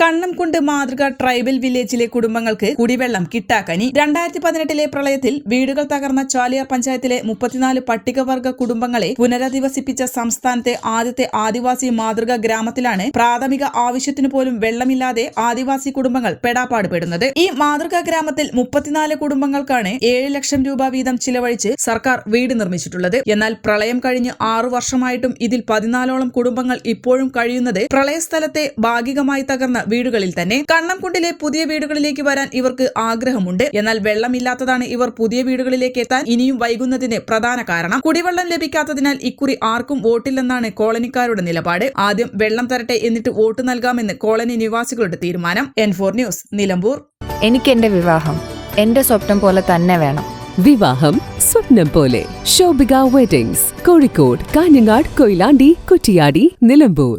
Kannamkund മാതൃക tribal വില്ലേജിലെ കുടുംബങ്ങൾക്ക് കുടിവെള്ളം കിട്ടാക്കനി. രണ്ടായിരത്തി പതിനെട്ടിലെ പ്രളയത്തിൽ വീടുകൾ തകർന്ന ചാലിയാർ പഞ്ചായത്തിലെ മുപ്പത്തിനാല് പട്ടികവർഗ കുടുംബങ്ങളെ പുനരധിവസിപ്പിച്ച സംസ്ഥാനത്തെ ആദ്യത്തെ ആദിവാസി മാതൃക ഗ്രാമത്തിലാണ് പ്രാഥമിക ആവശ്യത്തിനു പോലും വെള്ളമില്ലാതെ ആദിവാസി കുടുംബങ്ങൾ പെടാപ്പാടുപെടുന്നത്. ഈ മാതൃക ഗ്രാമത്തിൽ മുപ്പത്തിനാല് കുടുംബങ്ങൾക്കാണ് ഏഴ് ലക്ഷം രൂപ വീതം ചിലവഴിച്ച് സർക്കാർ വീട് നിർമ്മിച്ചിട്ടുള്ളത്. എന്നാൽ പ്രളയം കഴിഞ്ഞ് ആറു വർഷമായിട്ടും ഇതിൽ പതിനാലോളം കുടുംബങ്ങൾ ഇപ്പോഴും കഴിയുന്നത് പ്രളയസ്ഥലത്തെ ഭാഗികമായി തകർന്ന വീടുകളിൽ തന്നെ. കണ്ണംകുണ്ടിലെ പുതിയ വീടുകളിലേക്ക് വരാൻ ഇവർക്ക് ആഗ്രഹമുണ്ട്. എന്നാൽ വെള്ളമില്ലാത്തതാണ് ഇവർ പുതിയ വീടുകളിലേക്ക് എത്താൻ ഇനിയും വൈകുന്നതിന് പ്രധാന കാരണം. കുടിവെള്ളം ലഭിക്കാത്തതിനാൽ ഇക്കുറി ആർക്കും വോട്ടില്ലെന്നാണ് കോളനിക്കാരുടെ നിലപാട്. ആദ്യം വെള്ളം തരട്ടെ എന്നിട്ട് വോട്ട് നൽകാമെന്ന് കോളനി നിവാസികളുടെ തീരുമാനം. N four news Nilambur. എനിക്ക് എന്റെ വിവാഹം. എന്റെ സ്വപ്നം പോലെ തന്നെ വേണം. വിവാഹം സ്വപ്നം പോലെ. ശോഭിക വെഡിങ്സ് കോഴിക്കോട് കാഞ്ഞങ്ങാട് കൊയിലാണ്ടി കുറ്റിയാടി നിലമ്പൂർ.